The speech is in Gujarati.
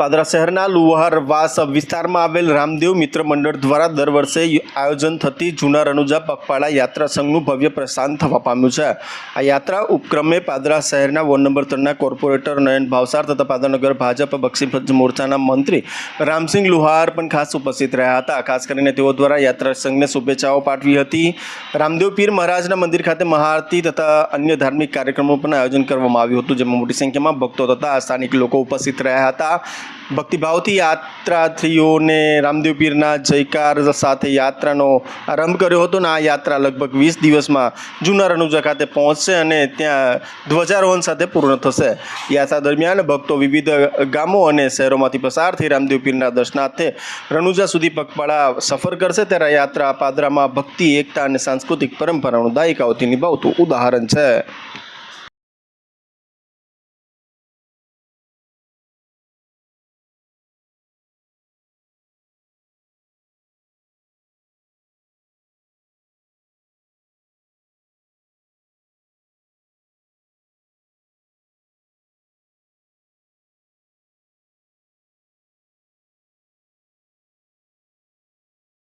પાદરા શહેરના લુહાર વાસ વિસ્તારમાં આવેલ રામદેવ મિત્ર મંડળ દ્વારા દર વર્ષે આયોજન થતી જૂના રણુજા પગપાળા યાત્રા સંઘનું ભવ્ય પ્રસ્થાન થવા પામ્યું છે. આ યાત્રા ઉપક્રમે પાદરા શહેરના વોર્ડ નંબર ત્રણના કોર્પોરેટર નયન ભાવસાર તથા પાદરનગર ભાજપ બક્ષીપંચ મોરચાના મંત્રી રામસિંહ લુહાર પણ ખાસ ઉપસ્થિત રહ્યા હતા. ખાસ કરીને તેઓ દ્વારા યાત્રા સંઘને શુભેચ્છાઓ પાઠવી હતી. રામદેવ પીર મહારાજના મંદિર ખાતે મહાઆરતી તથા અન્ય ધાર્મિક કાર્યક્રમો પણ આયોજન કરવામાં આવ્યું હતું, જેમાં મોટી સંખ્યામાં ભક્તો તથા સ્થાનિક લોકો ઉપસ્થિત રહ્યા હતા. ભક્તિભાવથી યાત્રાર્થીઓને રામદેવ પીરના જયકાર સાથે યાત્રાનો આરંભ કર્યો હતો અને આ યાત્રા લગભગ વીસ દિવસમાં જૂના રણુજા ખાતે પહોંચશે અને ત્યાં ધ્વજારોહણ સાથે પૂર્ણ થશે. યાત્રા દરમિયાન ભક્તો વિવિધ ગામો અને શહેરોમાંથી પસાર થઈ રામદેવ પીરના દર્શનાર્થે રણુજા સુધી પગપાળા સફર કરશે. ત્યારે યાત્રા પાદરામાં ભક્તિ, એકતા અને સાંસ્કૃતિક પરંપરાનું દાયકાઓથી નિભાવતું ઉદાહરણ છે.